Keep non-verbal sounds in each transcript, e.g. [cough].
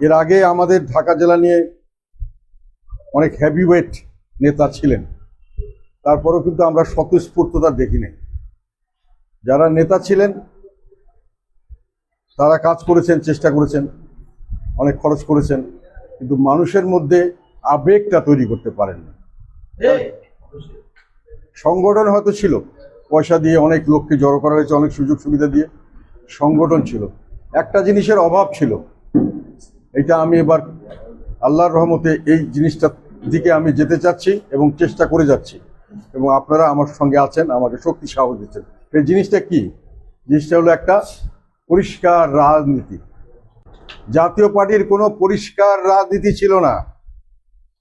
এর আগে আমাদের ঢাকা জেলা নিয়ে অনেক হেভিওয়েট নেতা ছিলেন। তারপরেও কিন্তু আমরা স্বতঃস্ফূর্ততা দেখিনি যারা নেতা ছিলেন তারা কাজ করেছেন চেষ্টা করেছেন অনেক খরচ করেছেন কিন্তু মানুষের মধ্যে আবেগটা তৈরি করতে পারেননি সংগঠন হয়তো ছিল পয়সা দিয়ে অনেক লোককে জড়ো করা হয়েছে অনেক সুযোগ সুবিধা দিয়ে সংগঠন ছিল। একটা জিনিসের অভাব ছিল এটা আমি এবার আল্লাহর রহমতে এই জিনিসটার দিকে আমি যেতে চাচ্ছি এবং চেষ্টা করে যাচ্ছি। এবং আপনারা আমার সঙ্গে আছেন, আমাকে শক্তি সাহস দিচ্ছেন। এই জিনিসটা কি? জিনিসটা হলো একটা পরিষ্কার রাজনীতি। জাতীয় পার্টির কোনো পরিষ্কার রাজনীতি ছিল না।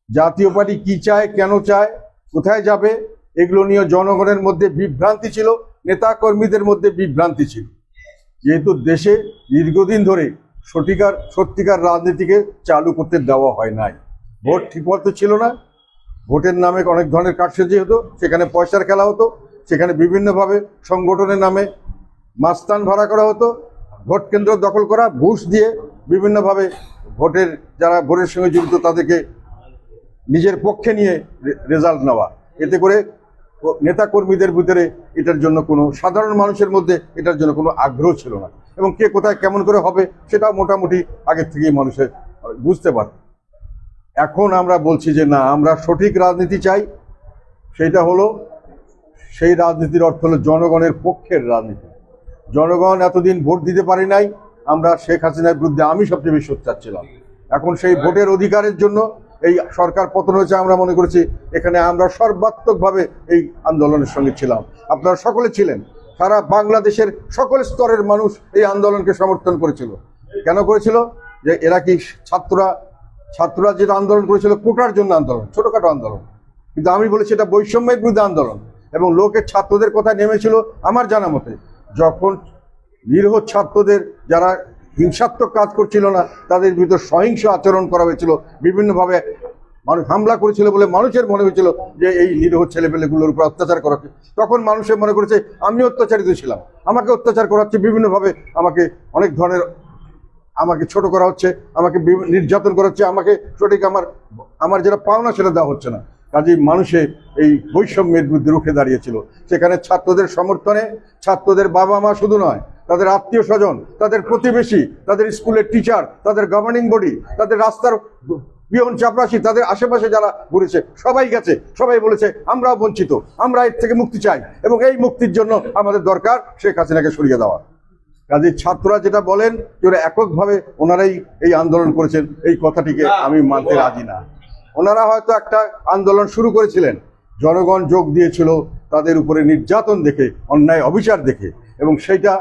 জাতীয় পার্টি কি চায়, কেন চায়, কোথায় যাবে, এগুলো নিয়ে জনগণের মধ্যে বিভ্রান্তি ছিল নেতা কর্মীদের মধ্যে বিভ্রান্তি ছিল। যেহেতু দেশে দীর্ঘদিন ধরে সঠিকার, সত্যিকার রাজনীতিকে চালু করতে দেওয়া হয় নাই। ভোট ঠিকমতো ছিল না। ভোটের নামে অনেক ধরনের কারসাজি হতো, সেখানে পয়সার খেলা হতো, সেখানে বিভিন্নভাবে সংগঠনের নামে মাস্তান ভাড়া করা হতো, ভোট কেন্দ্র দখল করা, ঘুষ দিয়ে বিভিন্নভাবে ভোটের যারা ভোটের সঙ্গে জড়িত তাদেরকে নিজের পক্ষে নিয়ে রেজাল্ট নেওয়া। এতে করে নেতা কর্মীদের ভিতরে এটার জন্য কোনো, সাধারণ মানুষের মধ্যে এটার জন্য কোনো আগ্রহ ছিল না। এবং কে কোথায় কেমন করে হবে সেটা মোটামুটি আগের থেকেই মানুষের বুঝতে পারে এখন আমরা বলছি যে না, আমরা সঠিক রাজনীতি চাই, সেটা হলো সেই রাজনীতির অর্থ হলো জনগণের পক্ষের রাজনীতি। জনগণ এতদিন ভোট দিতে পারি নাই, আমরা শেখ হাসিনার বিরুদ্ধে আমি সবচেয়ে বেশি ছিলাম। এখন সেই ভোটের অধিকারের জন্য এই সরকার পতন হয়েছে, আমরা মনে করেছি এখানে আমরা সর্বাত্মকভাবে এই আন্দোলনের সঙ্গে ছিলাম। আপনারা সকলে ছিলেন সারা বাংলাদেশের সকল স্তরের মানুষ এই আন্দোলনকে সমর্থন করেছিল। কেন করেছিল? যে এরা কি ছাত্ররা? ছাত্ররা যেটা আন্দোলন করেছিল কোটার জন্য আন্দোলন, ছোটখাটো আন্দোলন। কিন্তু আমি বলেছি এটা বৈষম্যের বিরুদ্ধে আন্দোলন এবং লোকের ছাত্রদের কথা নেমেছিল আমার জানা মতে। যখন নিরীহ ছাত্রদের যারা হিংসাত্মক কাজ করছিল না, তাদের ভিতর সহিংস আচরণ করা হয়েছিল, বিভিন্নভাবে মানুষ হামলা করেছিল বলে মানুষের মনে হয়েছিল যে এই নিরীহ ছেলেপেলেগুলোর উপর অত্যাচার করা তখন মানুষের মনে করেছে আমি অত্যাচারিত ছিলাম। আমাকে অত্যাচার করা হচ্ছে বিভিন্নভাবে। আমাকে অনেক ধরনের, আমাকে ছোট করা হচ্ছে, আমাকে নির্যাতন করা হচ্ছে। আমাকে সঠিক আমার আমার যেটা পাওনা সেটা দেওয়া হচ্ছে না। কাজেই মানুষে এই বৈষম্যের বিরুদ্ধে রুখে দাঁড়িয়েছিল। সেখানে ছাত্রদের সমর্থনে, ছাত্রদের বাবা মা শুধু নয়, তাদের আত্মীয় স্বজন তাদের প্রতিবেশী, তাদের স্কুলের টিচার, তাদের গভর্নিং বডি তাদের রাস্তার পিয়ন চাপরাশি তাদের আশেপাশে যারা ঘুরেছে সবাই গেছে সবাই বলেছে আমরাও বঞ্চিত আমরা এর থেকে মুক্তি চাই এবং এই মুক্তির জন্য আমাদের দরকার শেখ হাসিনাকে সরিয়ে দেওয়া। কাজে ছাত্ররা যেটা বলেন যে ওরা এককভাবে ওনারাই এই আন্দোলন করেছেন এই কথাটিকে আমি মানতে রাজি না। ওনারা হয়তো একটা আন্দোলন শুরু করেছিলেন জনগণ যোগ দিয়েছিল তাদের উপরে নির্যাতন দেখে অন্যায় অবিচার দেখে এবং সেইটা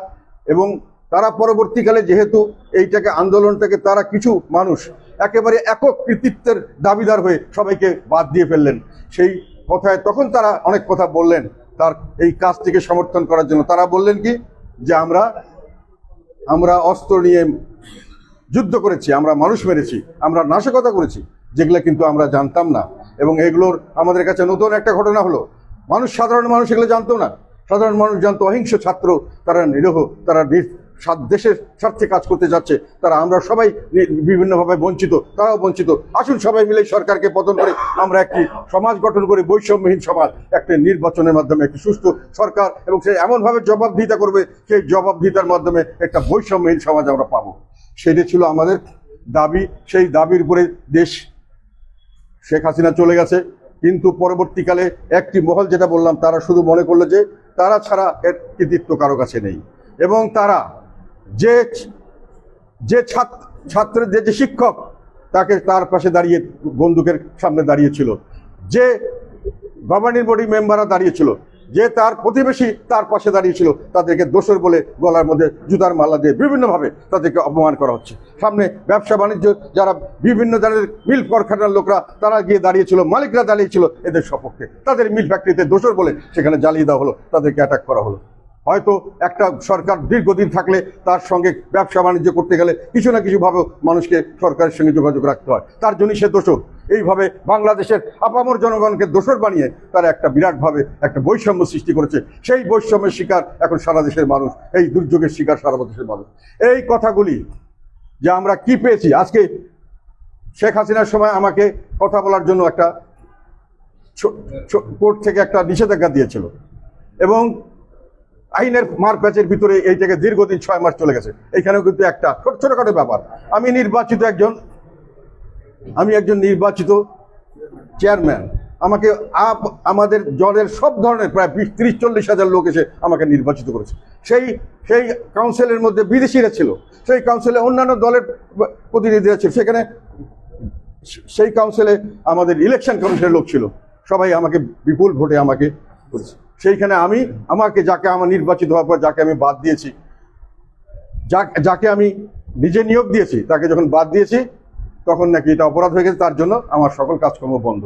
এবং তারা পরবর্তীকালে যেহেতু এইটাকে আন্দোলনটাকে তারা কিছু মানুষ একেবারে একক কৃতিত্বের দাবিদার হয়ে সবাইকে বাদ দিয়ে ফেললেন। সেই কথায় তখন তারা অনেক কথা বললেন। তার এই কাজটিকে সমর্থন করার জন্য তারা বললেন কি, যে আমরা আমরা অস্ত্র নিয়ে যুদ্ধ করেছি, আমরা মানুষ মেরেছি, আমরা নাশকতা করেছি, যেগুলো কিন্তু আমরা জানতাম না। এবং এগুলোর আমাদের কাছে নতুন একটা ঘটনা হলো। মানুষ, সাধারণ মানুষ এগুলো জানতো না। সাধারণ মানুষ জানতো, অহিংস ছাত্র, তারা নিরহ, তারা সাত দেশের স্বার্থে কাজ করতে যাচ্ছে, তারা আমরা সবাই বিভিন্নভাবে বঞ্চিত, তারাও বঞ্চিত। আসুন সবাই মিলে সরকারকে পতন করে, আমরা একটি সমাজ গঠন করে বৈষম্যহীন সমাজ, একটা নির্বাচনের মাধ্যমে একটি সুস্থ সরকার, এবং সে এমনভাবে জবাবদিহিতা করবে, সেই জবাবদিহিতার মাধ্যমে একটা বৈষম্যহীন সমাজ আমরা পাবো। সেটি ছিল আমাদের দাবি, সেই দাবির উপরে দেশ শেখ হাসিনা চলে গেছে, কিন্তু পরবর্তীকালে একটি মহল যেটা বললাম, তারা শুধু মনে করল যে তারা ছাড়া এর কৃতিত্ব কারও কাছে নেই। এবং তারা যে যে ছাত্র, ছাত্রের যে শিক্ষক, তাকে তার পাশে দাঁড়িয়ে বন্দুকের সামনে দাঁড়িয়েছিল। যে গভর্নিং বডি মেম্বাররা দাঁড়িয়েছিল, যে তার প্রতিবেশী তার পাশে দাঁড়িয়েছিল, তাদেরকে দোষর বলে গলার মধ্যে জুতার মালা দিয়ে বিভিন্নভাবে তাদেরকে অপমান করা হচ্ছে। সামনে ব্যবসা বাণিজ্য, যারা বিভিন্ন ধরনের মিল কারখানার লোকরা, তারা গিয়ে দাঁড়িয়েছিল, মালিকরা দাঁড়িয়েছিল এদের সপক্ষে। তাদের মিল ফ্যাক্টরিতে দোষর বলে সেখানে জ্বালিয়ে দেওয়া হলো, তাদেরকে অ্যাটাক করা হলো। হয়তো একটা সরকার দীর্ঘদিন থাকলে তার সঙ্গে ব্যবসা বাণিজ্য করতে গেলে কিছু না কিছুভাবে মানুষকে সরকারের সঙ্গে যোগাযোগ রাখতে হয়। তার জন্যই সে দোষর। এইভাবে বাংলাদেশের আপামর জনগণকে দোষর বানিয়ে তারা একটা বিরাটভাবে একটা বৈষম্য সৃষ্টি করেছে। সেই বৈষম্যের শিকার এখন সারা দেশের মানুষ, এই দুর্যোগের শিকার সারা দেশের মানুষ। এই কথাগুলি যে আমরা কি পেয়েছি, আজকে শেখ হাসিনার সময় আমাকে কথা বলার জন্য একটা কোর্ট থেকে একটা নিষেধাজ্ঞা দিয়েছিল। এবং আইনের মারপ্যাচের ভিতরে এইটাকে দীর্ঘদিন ছয় মাস চলে গেছে। এখানেও কিন্তু একটা ছোট ছোটখাটো ব্যাপার। আমি নির্বাচিত একজন, আমি একজন নির্বাচিত চেয়ারম্যান। আমাকে আপ- আমাদের দলের সব ধরনের প্রায় বিশ, ত্রিশ, চল্লিশ হাজার লোক এসে আমাকে নির্বাচিত করেছে। সেই সেই কাউন্সিলের মধ্যে বিদেশিরা ছিল। সেই কাউন্সিলে অন্যান্য দলের প্রতিনিধিরা ছিল। সেখানে সেই কাউন্সিলে আমাদের ইলেকশন কমিশনের লোক ছিল। সবাই আমাকে বিপুল ভোটে আমাকে করেছে। সেইখানে আমি আমাকে যাকে আমার নির্বাচিত হওয়ার পর যাকে আমি বাদ দিয়েছি, যাকে আমি নিজে নিয়োগ দিয়েছি, তাকে যখন বাদ দিয়েছি, তখন নাকি এটা অপরাধ হয়ে গেছে, তার জন্য আমার সকল কাজকর্ম বন্ধ।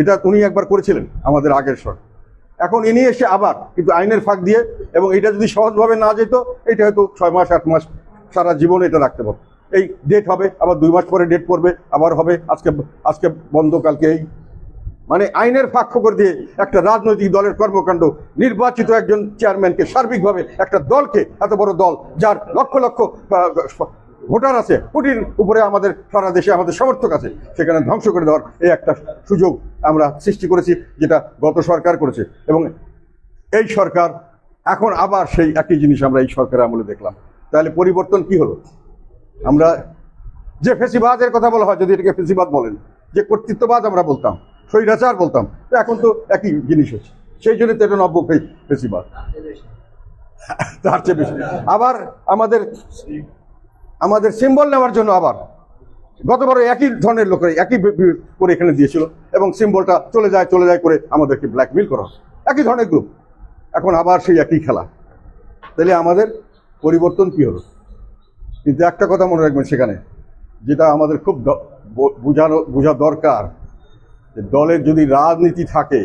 এটা উনি একবার করেছিলেন, আমাদের আগের সরকার এখন ইনি এসে আবার কিন্তু আইনের ফাঁক দিয়ে এবং এটা যদি সহজভাবে না যেত, এটা হয়তো ছয় মাস, আট মাস সারা জীবন এটা রাখতে পারত। এই ডেট হবে, আবার দুই মাস পরে ডেট পড়বে, আবার হবে, আজকে আজকে বন্ধ, কালকে এই মানে আইনের ফাঁক করে দিয়ে একটা রাজনৈতিক দলের কর্মকাণ্ড, নির্বাচিত একজন চেয়ারম্যানকে সার্বিকভাবে একটা দলকে, এত বড় দল, যার লক্ষ লক্ষ ভোটার আছে, কোটির উপরে আমাদের সারা দেশে আমাদের সমর্থক আছে, সেখানে ধ্বংস করে দেওয়ার এই একটা সুযোগ আমরা সৃষ্টি করেছি, যেটা গত সরকার করেছে। এবং এই সরকার, এখন আবার সেই একই জিনিস আমরা এই সরকারের আমলে দেখলাম। তাহলে পরিবর্তন কি হলো? আমরা যে ফেসিবাদের কথা বলা হয়, যদি এটাকে ফেসিবাদ বলেন, যে কর্তৃত্ববাদ আমরা বলতাম স্বৈরাচার বলতাম। এখন তো একই জিনিস হচ্ছে। সেই জন্য তো এটা নব্য ফেসিবাদ তার চেয়ে বেশি। আবার আমাদের আমাদের সিম্বল নেওয়ার জন্য আবার গতবারও একই ধরনের লোকের একই করে এখানে দিয়েছিল এবং সিম্বলটা চলে যায় চলে যায় করে আমাদেরকে ব্ল্যাকমেল করা একই ধরনের গ্রুপ এখন আবার সেই একই খেলা। তাহলে আমাদের পরিবর্তন কি হলো? কিন্তু একটা কথা মনে রাখবেন সেখানে, যেটা আমাদের খুব বোঝানো বোঝা দরকার যে দলের যদি রাজনীতি থাকে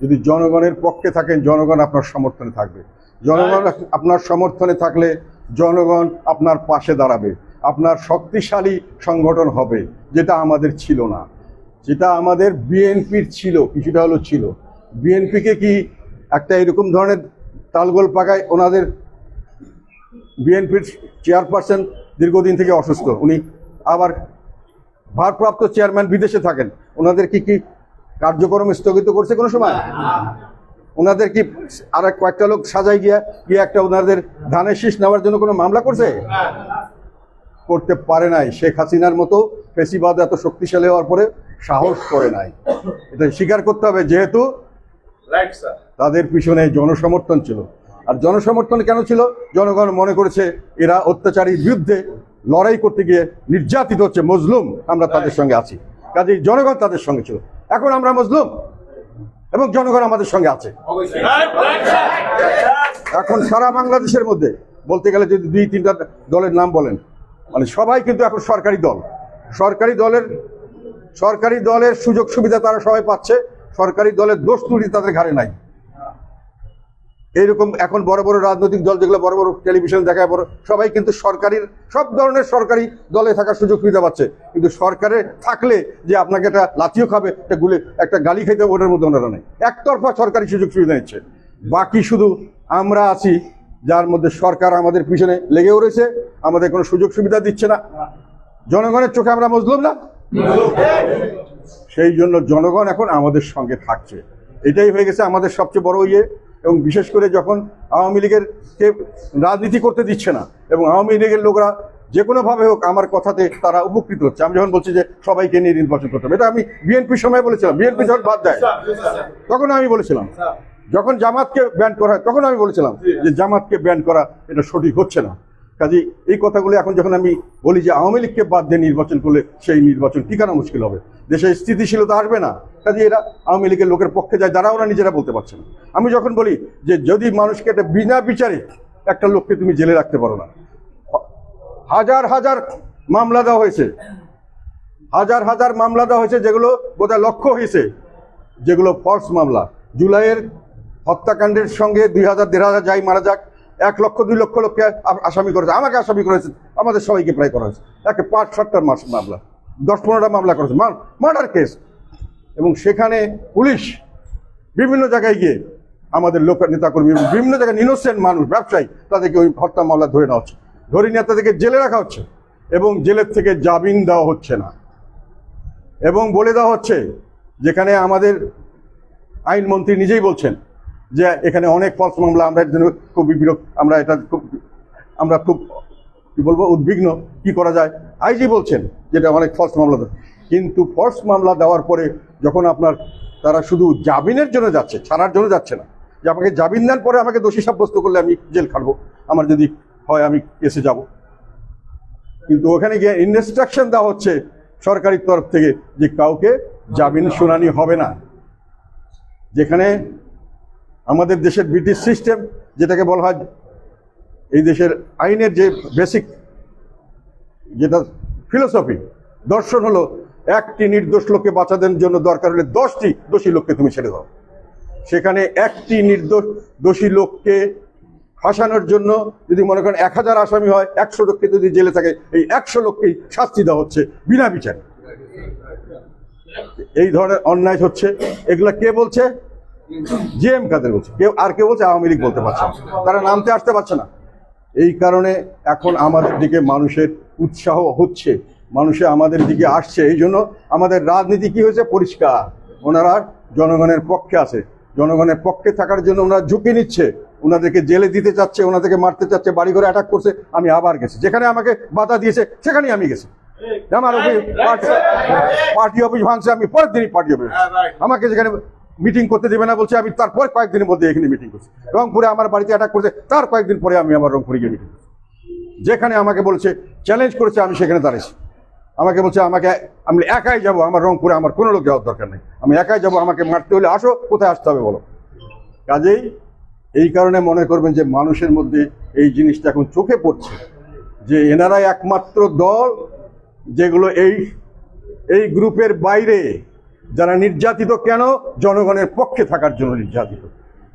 যদি জনগণের পক্ষে থাকেন জনগণ আপনার সমর্থনে থাকবে। জনগণ আপনার সমর্থনে থাকলে জনগণ আপনার পাশে দাঁড়াবে। আপনার শক্তিশালী সংগঠন হবে যেটা আমাদের ছিল না। যেটা আমাদের বিএনপির ছিল কিছুটা হলো ছিল। বিএনপিকে কি একটা এরকম ধরনের তালগোল পাকায় ওনাদের বিএনপির চেয়ারপারসন দীর্ঘদিন থেকে অসুস্থ উনি আবার ভারপ্রাপ্ত চেয়ারম্যান বিদেশে থাকেন। ওনাদের কি কি কার্যক্রম স্থগিত করছে কোনো সময়? ওনাদের কি আর কয়েকটা লোক সাজাই গিয়া গিয়ে একটা ওনাদের ধানের শীষ নেওয়ার জন্য কোনো মামলা করছে? করতে পারে নাই। শেখ হাসিনার মতো ফেসিবাদ এত শক্তিশালী হওয়ার পরে সাহস করে নাই। এটা স্বীকার করতে হবে যেহেতু রাইট তাদের পিছনে জনসমর্থন ছিল। আর জনসমর্থন কেন ছিল? জনগণ মনে করেছে এরা অত্যাচারীর বিরুদ্ধে লড়াই করতে গিয়ে নির্যাতিত হচ্ছে মজলুম। আমরা তাদের সঙ্গে আছি। কাজেই জনগণ তাদের সঙ্গে ছিল। এখন আমরা মজলুম এবং জনগণ আমাদের সঙ্গে আছে। এখন সারা বাংলাদেশের মধ্যে বলতে গেলে যদি দুই, তিনটা দলের নাম বলেন মানে সবাই কিন্তু এখন সরকারি দল। সরকারি দলের সরকারি দলের সুযোগ সুবিধা তারা সবাই পাচ্ছে, সরকারি দলের দোষ তুলি তাদের ঘাড়ে নাই। এইরকম এখন বড় বড় রাজনৈতিক দল যেগুলো বড় বড় টেলিভিশন দেখায় বড় সবাই কিন্তু সরকারির সব ধরনের সরকারি দলে থাকার সুযোগ সুবিধা পাচ্ছে। কিন্তু সরকারে থাকলে যে আপনাকে একটা লাথিও খাবে একটা গুলে একটা গালি হবে, ওটার মধ্যে ওনারা নেই। একতরফা সরকারি সুযোগ সুবিধা নিচ্ছে। বাকি শুধু আমরা আছি যার মধ্যে সরকার আমাদের পিছনে লেগেও রয়েছে আমাদের কোনো সুযোগ সুবিধা দিচ্ছে না। জনগণের চোখে আমরা মজলুম না? সেই জন্য জনগণ এখন আমাদের সঙ্গে থাকছে। এটাই হয়ে গেছে আমাদের সবচেয়ে বড় ইয়ে। এবং বিশেষ করে যখন আওয়ামী লীগের কে রাজনীতি করতে দিচ্ছে না, এবং আওয়ামী লীগের লোকরা যে কোনোভাবে হোক আমার কথাতে তারা উপকৃত হচ্ছে। আমি যখন বলছি যে সবাইকে নিয়ে নির্বাচন করতে হবে, এটা আমি বিএনপির সময় বলেছিলাম, বিএনপি যখন বাদ দেয়, তখন আমি বলেছিলাম, যখন জামাতকে ব্যান করা হয়, তখন আমি বলেছিলাম যে জামাতকে ব্যান করা এটা সঠিক হচ্ছে না। কাজে এই কথাগুলো এখন যখন আমি বলি যে আওয়ামী লীগকে বাদ দিয়ে নির্বাচন করলে সেই নির্বাচন টিকানো মুশকিল হবে? দেশে স্থিতিশীলতা আসবে না। কাজে এরা আওয়ামী লীগের লোকের পক্ষে যায়, যারা ওরা নিজেরা বলতে পারছে না। আমি যখন বলি যে যদি মানুষকে একটা বিনা বিচারে একটা লোককে তুমি জেলে রাখতে পারো না, হাজার হাজার মামলা দেওয়া হয়েছে। হাজার হাজার মামলা দেওয়া হয়েছে যেগুলো বোধহয় লক্ষ্য হয়েছে, যেগুলো ফলস মামলা। জুলাইয়ের হত্যাকাণ্ডের সঙ্গে দুই হাজার, দেড় হাজার যাই মারা যাক এক লক্ষ, দুই লক্ষ লোককে আসামি করেছে। আমাকে আসামি করেছে। আমাদের সবাইকে প্রায় করা হয়েছে। একে পাঁচ, সাতটা মাস মামলা। দশ, পনেরোটা মামলা করেছে। Murder case. এবং সেখানে পুলিশ বিভিন্ন জায়গায় গিয়ে আমাদের লোক নেতাকর্মী বিভিন্ন জায়গায় ইনোসেন্ট মানুষ, ব্যবসায়ী, তাদেরকে ওই হত্যা মামলা ধরে নেওয়া হচ্ছে। ধরে নিয়ে তাদেরকে জেলে রাখা হচ্ছে। এবং জেলের থেকে জামিন দেওয়া হচ্ছে না। এবং বলে দেওয়া হচ্ছে, যেখানে আমাদের আইনমন্ত্রী নিজেই বলছেন যে এখানে অনেক ফলস মামলা, আমরা এর জন্য খুব বিরক্ত আমরা এটা খুব, আমরা খুব, কি বলব, উদ্বিগ্ন কি করা যায়। আইজি বলছেন যেটা অনেক ফলস মামলা। কিন্তু ফলস মামলা দেওয়ার পরে যখন আপনার, তারা শুধু জামিনের জন্য যাচ্ছে, ছাড়ার জন্য যাচ্ছে না, যে আমাকে জামিন দেন পরে আমাকে দোষী সাব্যস্ত করলে আমি জেল খাটবো, আমার যদি হয় আমি কেসে যাব। কিন্তু ওখানে গিয়ে ইনস্ট্রাকশন দেওয়া হচ্ছে সরকারি তরফ থেকে যে কাউকে জামিন শুনানি হবে না। যেখানে আমাদের দেশের ব্রিটিশ সিস্টেম, যেটাকে বলা হয় এই দেশের আইনের যে বেসিক যেটা ফিলোসফি দর্শন হলো একটি নির্দোষ লোককে বাঁচাদের জন্য দরকার হলে দশটি দোষী লোককে তুমি ছেড়ে দাও। সেখানে একটি নির্দোষ দোষী লোককে ফাঁসানোর জন্য যদি মনে করেন এক হাজার আসামি হয়, একশো লোককে যদি জেলে থাকে, এই একশো লোককেই শাস্তি দেওয়া হচ্ছে বিনা বিচারে। এই ধরনের অন্যায় হচ্ছে। এগুলা কে বলছে? জিএম কাদের বলছে? কেউ আর কেউ বলছে আওয়ামী লীগ বলতে পারছে না। তারা নামতে আসতে পারছে না। এই কারণে এখন আমাদের দিকে মানুষের উৎসাহ হচ্ছে। মানুষে আমাদের দিকে আসছে। এই জন্য আমাদের রাজনীতি কি হয়েছে? পরিষ্কার। ওনারা জনগণের পক্ষে আছে। জনগণের পক্ষে থাকার জন্য ওনারা ঝুঁকি নিচ্ছে। ওনাদেরকে জেলে দিতে চাচ্ছে, ওনাদেরকে মারতে চাচ্ছে বাড়ি ঘরে অ্যাটাক করছে। আমি আবার গেছি। যেখানে আমাকে বাধা দিয়েছে, সেখানেই আমি গেছি। আমার পার্টি অফিস ভাঙছে, আমি পরের দিনই পার্টি অফিস। আমাকে যেখানে মিটিং করতে দেবে না বলছে, আমি তারপর কয়েকদিনের মধ্যে এখানে মিটিং করছি। রংপুরে আমার বাড়িতে অ্যাটাক করছে, তার কয়েকদিন পরে আমি আমার রংপুরে গিয়ে মিটিং করছি। যেখানে আমাকে বলছে চ্যালেঞ্জ করেছে, আমি সেখানে দাঁড়িয়েছি আমাকে বলছে, আমাকে, আমি একাই যাব, আমার রংপুরে আমার কোনো লোক যাওয়ার দরকার নেই। আমি একাই যাব, আমাকে মারতে হলে আসো, কোথায় আসতে হবে বলো। কাজেই এই কারণে মনে করবেন যে মানুষের মধ্যে এই জিনিসটা এখন চোখে পড়ছে যে এনারাই একমাত্র দল যেগুলো এই এই গ্রুপের বাইরে যারা নির্যাতিত কেন? জনগণের পক্ষে থাকার জন্য নির্যাতিত।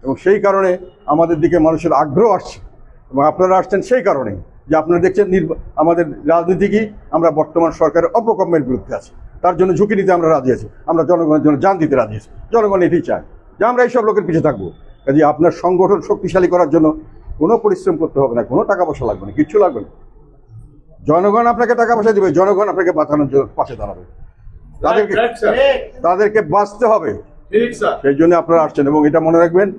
এবং সেই কারণে আমাদের দিকে মানুষের আগ্রহ আসছে। এবং আপনারা আসছেন সেই কারণে যে আপনারা দেখছেন আমাদের রাজনীতি কি? আমরা বর্তমান সরকারের অপকর্মের বিরুদ্ধে আছি। তার জন্য ঝুঁকি নিতে আমরা রাজি আছি। আমরা জনগণের জন্য জান দিতে রাজি আছি। জনগণ এটি চায় যে আমরা এইসব লোকের পিছিয়ে থাকব। কাজে আপনার সংগঠন শক্তিশালী করার জন্য কোনো পরিশ্রম করতে হবে না, কোনো টাকা পয়সা লাগবে না, কিচ্ছু লাগবে না। জনগণ আপনাকে টাকা পয়সা দিবে, জনগণ আপনাকে বাঁচানোর জন্য পাশে দাঁড়াবে। তাদেরকে তাদেরকে বাঁচতে হবে সেই জন্য আপনারা আসছেন এবং এটা মনে রাখবেন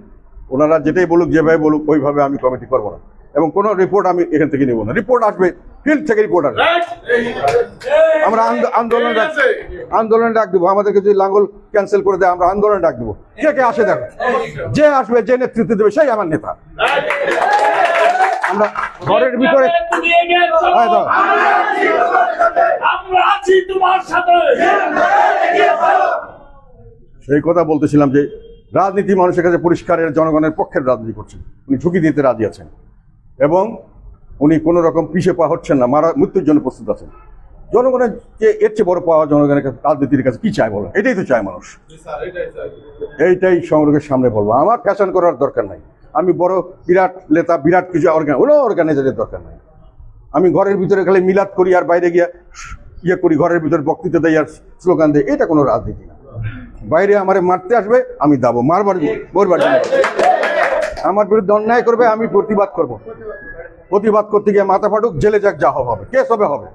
ওনারা যেটাই বলুক যেভাবে বলুক ওইভাবে আমি কমিটি করব না এবং কোনো রিপোর্ট আমি এখান থেকে নেব না রিপোর্ট আসবে ফিল্ড থেকে রিপোর্ট আসবে আমরা আন্দোলন আন্দোলন ডাক দেবো আমাদেরকে যদি লাঙ্গল ক্যান্সেল করে দেয় আমরা আন্দোলন ডাক দেবো কে কে আসে দেখো যে আসবে যে নেতৃত্ব দেবে সেই আমার নেতা আমরা ঘরের ভিতরে। হ্যাঁ। আমরা আছি তোমার সাথে। সেই কথা বলতেছিলাম যে রাজনীতি মানুষের কাছে পরিষ্কারের জনগণের পক্ষের রাজনীতি করছেন। উনি ঝুঁকি দিতে রাজি আছেন। এবং উনি কোনো রকম পিছে পা হচ্ছেন না মারা মৃত্যুর জন্য প্রস্তুত আছেন। জনগণের যে এর চেয়ে বড় পাওয়া জনগণের কাছে রাজনীতির কাছে কি চায় বলো এটাই তো চায় মানুষ। স্যার এটাই স্যার এইটাই সংগ্রহের সামনে বলব। আমার ফ্যাশন করার দরকার নাই। আমি বড় বিরাট নেতা বিরাট কিছু অর্গান কোনো অর্গানাইজারের দরকার নাই। আমি ঘরের ভিতরে খালি মিলাদ করি আর বাইরে গিয়ে ইয়ে করি ঘরের ভিতরে বক্তৃতা দেয় আর স্লোগান দেয় এটা কোনো রাজনীতি না। বাইরে আমারে মারতে আসবে আমি দাবো। মারবার মরবার। আমার বিরুদ্ধে অন্যায় করবে আমি প্রতিবাদ করব। প্রতিবাদ করতে গিয়ে মাথা ফাটুক জেলে যাক যা হবে কেস হবে? হবে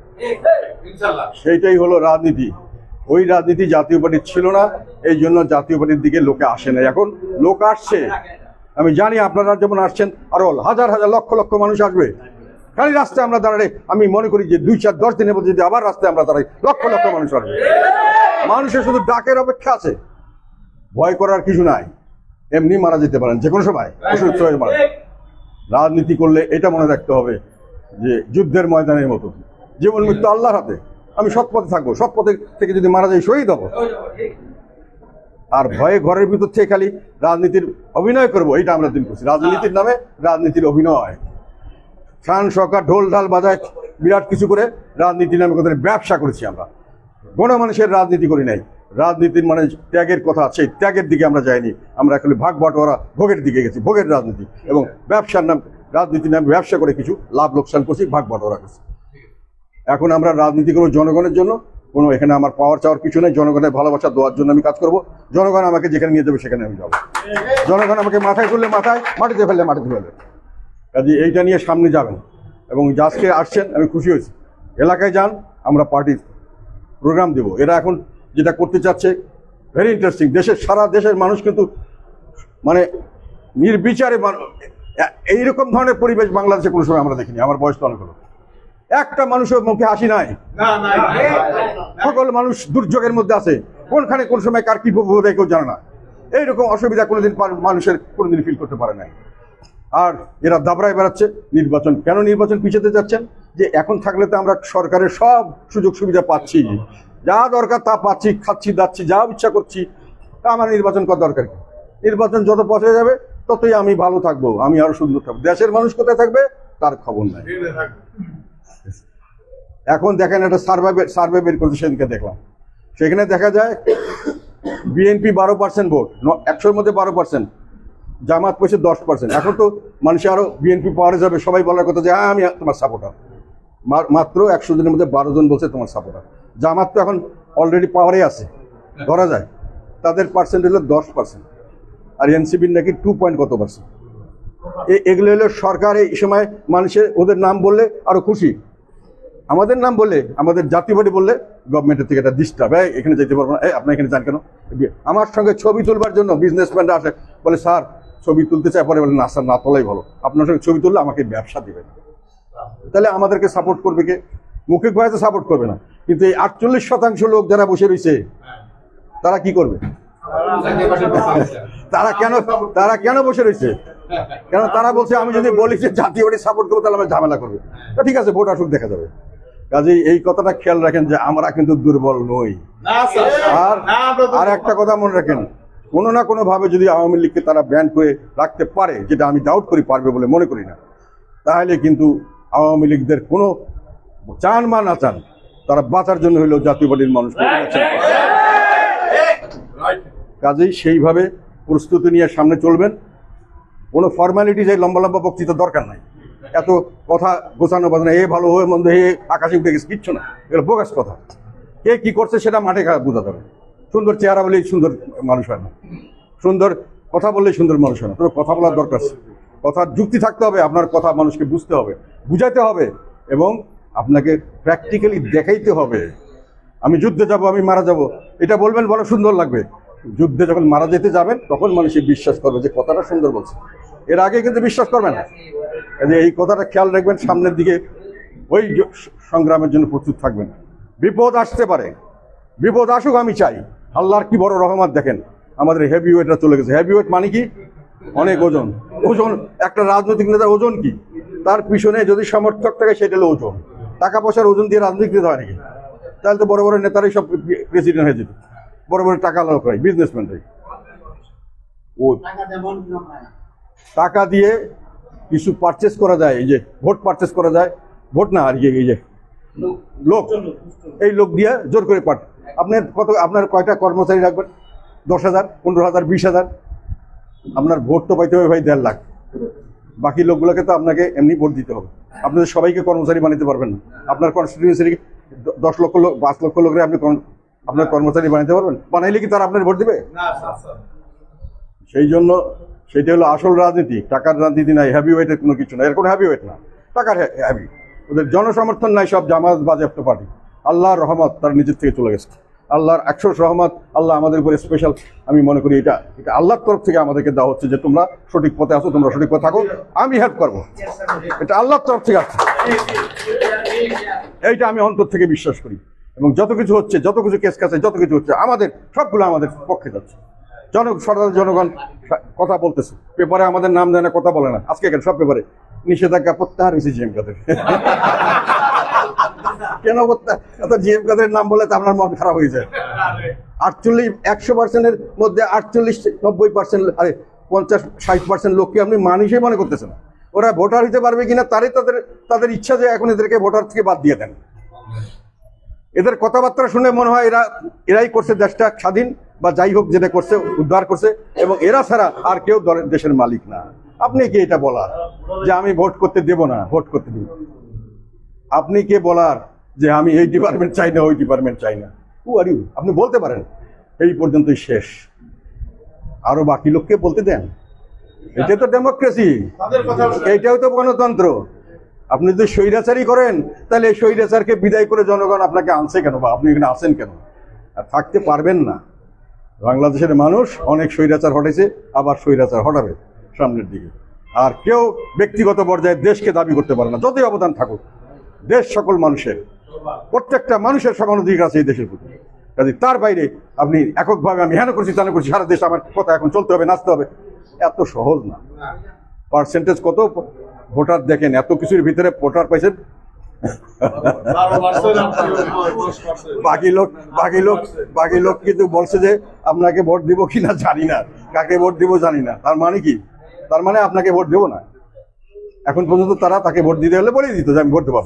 সেইটাই হলো রাজনীতি। ওই রাজনীতি জাতীয় পার্টির ছিল না এই জন্য জাতীয় পার্টির দিকে লোকে আসে না এখন লোক আসছে। আমি জানি আপনারা যেমন আসছেন, আরও হাজার হাজার লক্ষ লক্ষ মানুষ আসবে। খালি রাস্তায় আমরা দাঁড়ালে, আমি মনে করি যে দুই চার দশ দিনের মধ্যে যদি আবার রাস্তায় আমরা দাঁড়াই, লক্ষ লক্ষ মানুষ আসবে। মানুষের শুধু ডাকের অপেক্ষা আছে। ভয় করার কিছু নাই। এমনি মারা যেতে পারেন, যে কোনো সময়। অসুস্থ হয়ে মারা। রাজনীতি করলে এটা মনে রাখতে হবে যে যুদ্ধের ময়দানের মতো। জীবন মৃত্যু আল্লাহর হাতে। আমি সৎ পথে থাকব, সৎ পথে থেকে যদি মারা যাই, শহীদ হব। আর ভয়ে ঘরের ভিতর থেকে খালি রাজনীতির অভিনয় করব, এইটা আমরা দিন করছি। রাজনীতির নামে রাজনীতির অভিনয়। শান সরকার ঢোল ঢাল বাজায় বিরাট কিছু করে রাজনীতি নামে কথা ব্যবসা করেছি আমরা। গণমানুষের রাজনীতি করি নাই। রাজনীতির মানে ত্যাগের কথা সেই ত্যাগের দিকে আমরা যাইনি। আমরা এখন ভাগ বাটোয়ারা ভোগের দিকে গেছি, ভোগের রাজনীতি। এবং ব্যবসার নাম, রাজনীতির নামে ব্যবসা করে কিছু লাভ লোকসান করছি, ভাগ বাটোয়ারা করছি। এখন আমরা রাজনীতি করব জনগণের জন্য কোনো এখানে আমার পাওয়ার চাওয়ার কিছু নেই, জনগণের ভালোবাসা দেওয়ার জন্য আমি কাজ করব। জনগণ আমাকে যেখানে নিয়ে যাবে সেখানে আমি যাব। জনগণ আমাকে মাথায় তুললে মাথায়, মাটিতে ফেললে মাটিতে ফেলবে। কাজে এইটা নিয়ে সামনে যাবেন এবং যে আজকে আসছেন, আমি খুশি হয়েছি। এলাকায় যান, আমরা পার্টির প্রোগ্রাম দেব। এরা এখন যেটা করতে চাচ্ছে ভেরি ইন্টারেস্টিং দেশের, সারা দেশের মানুষ কিন্তু মানে নির্বিচারে এইরকম ধরনের পরিবেশ বাংলাদেশে কোনো সময় আমরা দেখিনি। আমার বয়স তো অনেক হলো। একটা মানুষের মুখে হাসি নাই। সকল মানুষ দুর্যোগের মধ্যে আছে। কোনখানে কোন সময় কার কি বিপদ কেউ জানে না। এইরকম অসুবিধা কোনোদিন মানুষের কোনোদিন ফিল করতে পারে নাই। আর এরা দাবড়ায় বেড়াচ্ছে নির্বাচন কেন নির্বাচন পিছাতে যাচ্ছেন? যে এখন থাকলে তো আমরা সরকারের সব সুযোগ সুবিধা পাচ্ছি। যা দরকার তা পাচ্ছি খাচ্ছি দাচ্ছি যা ইচ্ছা করছি। তা আমার নির্বাচন করা দরকার কি? নির্বাচন যত পথে যাবে ততই আমি ভালো থাকব আমি আরও সুন্দর থাকব। দেশের মানুষ কোথায় থাকবে তার খবর নাই। এখন দেখেন একটা সার্ভে সার্ভে বের করতে সেদিনকে দেখলাম। সেখানে দেখা যায় বিএনপি বারো পার্সেন্ট ভোট একশোর মধ্যে বারো পার্সেন্ট জামাত পেয়েছে দশ পার্সেন্ট এখন তো মানুষ আরও বিএনপি পাওয়ারে যাবে, সবাই বলার কথা যে হ্যাঁ আমি তোমার সাপোর্টার মাত্র একশো জনের মধ্যে বারো জন বলছে, তোমার সাপোর্টার জামাত তো এখন অলরেডি পাওয়ারে আছে, ধরা যায়। তাদের পার্সেন্ট হলো দশ পার্সেন্ট আর এনসিপির নাকি টু পয়েন্ট কত পার্সেন্ট এগুলো হলো সরকার এই সময় মানুষের, ওদের নাম বললে আরও খুশি। আমাদের নাম বলে, আমাদের জাতীয় বাড়ি বললে গভর্নমেন্টের থেকে একটা ডিস্টার্ব এই এখানে যেতে পারব না, এই আপনি এখানে যান কেন? আমার সঙ্গে ছবি তুলবার জন্য বিজনেসম্যানরা আসে, বলে, স্যার, ছবি তুলতে চায় পরে বলে, না, স্যার, না তোলাই ভালো। আপনার সঙ্গে ছবি তুললে আমাকে ব্যবসা দিবেন। তাহলে আমাদেরকে সাপোর্ট করবে কে? মুখে ভয়েতে সাপোর্ট করবে না, কিন্তু এই আটচল্লিশ শতাংশ লোক যারা বসে রয়েছে, তারা কি করবে? তারা কেন তারা কেন বসে রয়েছে? কেন তারা বলছে, আমি যদি বলি যে জাতীয় পার্টি সাপোর্ট করব, তাহলে আমার ঝামেলা করবে। ঠিক আছে, ভোট আসুক, দেখা যাবে। কাজেই এই কথাটা খেয়াল রাখেন যে আমরা কিন্তু দুর্বল নই। আর আর একটা কথা মনে রাখেন কোনো না কোনো ভাবে যদি আওয়ামী লীগকে তারা ব্যান করে রাখতে পারে যেটা আমি ডাউট করি পারবে বলে মনে করি না তাহলে কিন্তু আওয়ামী লীগদের কোনো চান বা না চান তারা বাঁচার জন্য হইলেও জাতীয় পার্টির মানুষ কাজেই সেইভাবে প্রস্তুতি নিয়ে সামনে চলবেন কোনো ফর্মালিটি যে লম্বা লম্বা বক্তৃতা দরকার নাই। এত কথা গোছানো বাজানো এ ভালো হয়ে মন্দ, হে আকাশে উঠে গেছে, কিচ্ছু না। এগুলো বোগাস কথা। কে কি করছে সেটা মাঠে খা- বোঝা যাবে সুন্দর চেহারা বলেই সুন্দর মানুষ হয় না। সুন্দর কথা বললেই সুন্দর মানুষ হয় না। তবে কথা বলার দরকার। কথার যুক্তি থাকতে হবে, আপনার কথা মানুষকে বুঝতে হবে, বুঝাইতে হবে এবং আপনাকে প্র্যাকটিক্যালি দেখাইতে হবে। আমি যুদ্ধে যাব, আমি মারা যাব, এটা বলবেন বড় সুন্দর লাগবে। যুদ্ধে যখন মারা যেতে যাবেন, তখন মানুষ বিশ্বাস করবে যে কথাটা সুন্দর বলছে। এর আগে কিন্তু বিশ্বাস করবে না। এই কথাটা খেয়াল রাখবেন সামনের দিকে ওই সংগ্রামের জন্য প্রস্তুত থাকবেন। বিপদ আসতে পারে। বিপদ আসুক আমি চাই। আল্লাহর কি বড় রহমত দেখেন আমাদের হেভি ওয়েটরা চলে গেছে। হেভি ওয়েট মানে কি? অনেক ওজন। ওজন একটা রাজনৈতিক নেতার ওজন কি? তার পিছনে যদি সমর্থক থাকে সেটা হলো ওজন। টাকা পয়সার ওজন দিয়ে রাজনীতি হয় নাকি? তাহলে তো বড় বড় নেতারাই সব প্রেসিডেন্ট হয়ে যেত। বড় বড় টাকা লোকরাই বিজনেসম্যানরাই। ও টাকা দিয়ে কিছু পারচেস করা যায় এই যে ভোট পারচেস করা যায় ভোট না আর কি এই যে লোক এই লোক দিয়ে জোর করে পাঠ আপনার কত আপনার কয়টা কর্মচারী রাখবেন? দশ হাজার পনেরো হাজার বিশ হাজার? আপনার ভোট তো পাইতে হবে ভাই দেড় লাখ। বাকি লোকগুলোকে তো আপনাকে এমনি ভোট দিতে হবে। আপনাদের সবাইকে কর্মচারী বানাতে পারবেন না। আপনার কনস্টিটিউন্সি দশ লক্ষ লোক পাঁচ লক্ষ লোকের আপনি আপনার কর্মচারী বানাতে পারবেন? বানাইলে কি তারা আপনার ভোট দেবে? সেই জন্য সেটা হলো আসল রাজনীতি, টাকার রাজনীতি নাই হ্যাভি ওয়েটের কোনো কিছু নাই, এর কোনো হ্যাভি ওয়েট না, টাকার হ্যাভি ওদের জনসমর্থন নাই সব জামাত বাজেয়াপ্ত পার্টি। আল্লাহর রহমত তার নিজের থেকে চলে গেছে। আল্লাহর একশো রহমত, আল্লাহ আমাদের উপরে স্পেশাল আমি মনে করি এটা এটা আল্লাহর তরফ থেকে আমাদেরকে দেওয়া হচ্ছে যে তোমরা সঠিক পথে আসো তোমরা সঠিক পথে থাকো, আমি হেল্প করব। এটা আল্লাহর তরফ থেকে আসছে এইটা আমি অন্তর থেকে বিশ্বাস করি। এবং যত কিছু হচ্ছে, যত কিছু কেস কাছে যত কিছু হচ্ছে, আমাদের, সবগুলো আমাদের পক্ষে যাচ্ছে। জন সাধারণ জনগণ কথা বলতেছে। পেপারে আমাদের নাম দেয় না কথা বলে না। আজকে কেন সব পেপারে। নিষেধাজ্ঞা প্রত্যাহার হয়েছে জিএম কাদের। [laughs] কেন প্রত্যাহার জিএম কাদের নাম বলে তো আপনার মন খারাপ হয়ে যায়। আটচল্লিশ একশো পার্সেন্টের মধ্যে আটচল্লিশ নব্বই পার্সেন্ট আরে পঞ্চাশ ষাট পার্সেন্ট লোককে আপনি মানুষই মনে করতেছেন ওরা ভোটার হতে পারবে কিনা তারই তাদের তাদের ইচ্ছা যে এখন এদেরকে ভোটার থেকে বাদ দিয়ে দেন। এদের কথাবার্তা শুনে মনে হয় এরা এরাই করছে দেশটা স্বাধীন। বা যাই হোক যেটা করছে, উদ্ধার করছে, এবং এরা ছাড়া আর কেউ দেশের মালিক না। আপনি কি এটা বলার? যে আমি ভোট করতে দেব না, ভোট করতে দেব আপনি কে বলার যে আমি এই ডিপার্টমেন্ট চাই না, ওই ডিপার্টমেন্ট চাই না? হু আর ইউ আপনি বলতে পারেন। এই পর্যন্তই শেষ। আরও বাকি লোককে বলতে দেন? এটা তো ডেমোক্রেসি এইটাও তো গণতন্ত্র। আপনি যদি স্বৈরাচারই করেন, তাহলে এই স্বৈরাচারকে বিদায় করে জনগণ আপনাকে আনছে কেন বা আপনি এখানে আসেন কেন? আর থাকতে পারবেন না। বাংলাদেশের মানুষ অনেক স্বৈরাচার হটেছে আবার স্বৈরাচার হটাবে সামনের দিকে। আর কেউ ব্যক্তিগত পর্যায়ে দেশকে দাবি করতে পারে না, যতই অবদান থাকুক। দেশ সকল মানুষের, প্রত্যেকটা মানুষের সমান অধিকার আছে এই দেশের প্রতি। কাজে তার বাইরে আপনি এককভাবে আমি হেন করছি, তেন করছি, সারা দেশ আমার কথা এখন চলতে হবে, নাচতে হবে, এত সহজ না। পার্সেন্টেজ কত? ভোটার দেখেন, এত কিছুর ভিতরে ভোটার পাইছেন বাকি লোক বাকি লোক বাকি লোক কিন্তু বলছে যে আপনাকে ভোট দিব কিনা জানি না। কাকে ভোট দিব জানি না। তার মানে কি? তার মানে আপনাকে ভোট দেবো না। এখন পর্যন্ত তারা তাকে ভোট দিতে হলে বলেই দিত যে আমি ভোট দেবো